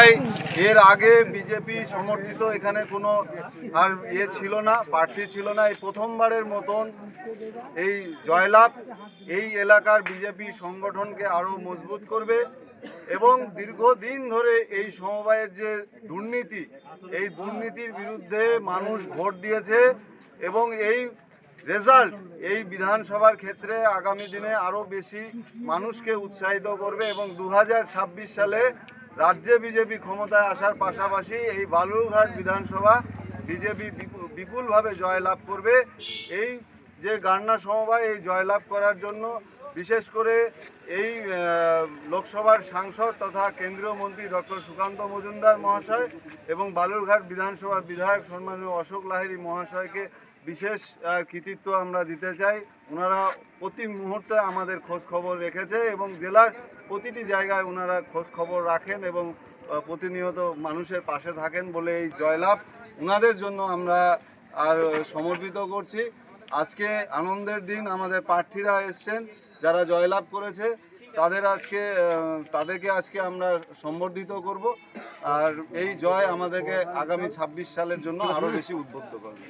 তাই এর আগে বিজেপি সমর্থিত এখানে কোনো আর ইয়ে ছিল না প্রার্থী ছিল না। এই প্রথমবারের মতন এই জয়লাভ এই এলাকার বিজেপি সংগঠনকে আরও মজবুত করবে এবং দীর্ঘদিন ধরে এই সমবায়ের যে দুর্নীতি, এই দুর্নীতির বিরুদ্ধে মানুষ ভোট দিয়েছে এবং এই রেজাল্ট এই বিধানসভার ক্ষেত্রে আগামী দিনে আরও বেশি মানুষকে উৎসাহিত করবে এবং দু হাজার ছাব্বিশ সালে রাজ্যে বিজেপি ক্ষমতায় আসার পাশাপাশি এই বালুরঘাট বিধানসভা বিজেপি বিপু- বিপুলভাবে জয়লাভ করবে। এই যে গান্না সমবায়, এই জয়লাভ করার জন্য বিশেষ করে এই লোকসভার সাংসদ তথা কেন্দ্রীয় মন্ত্রী ডক্টর সুকান্ত মজুমদার মহাশয় এবং বালুরঘাট বিধানসভার বিধায়ক সম্মানীয় অশোক লাহিড়ী মহাশয়কে বিশেষ কৃতিত্ব আমরা দিতে চাই। ওনারা প্রতি মুহূর্তে আমাদের খোঁজ খবর রেখেছে এবং জেলার প্রতিটি জায়গায় ওনারা খোঁজ খবর রাখেন এবং প্রতিনিয়ত মানুষের পাশে থাকেন বলে এই জয়লাভ ওনাদের জন্য আমরা, আর, সমর্পিত করছি। আজকে আনন্দের দিন আমাদের প্রার্থীরা এসছেন, যারা জয়লাভ করেছে, তাদের আজকে তাদেরকে আজকে আমরা সম্বর্ধিত করব। আর এই জয় আমাদেরকে আগামী ছাব্বিশ সালের জন্য আরও বেশি উদ্বুদ্ধ করবে।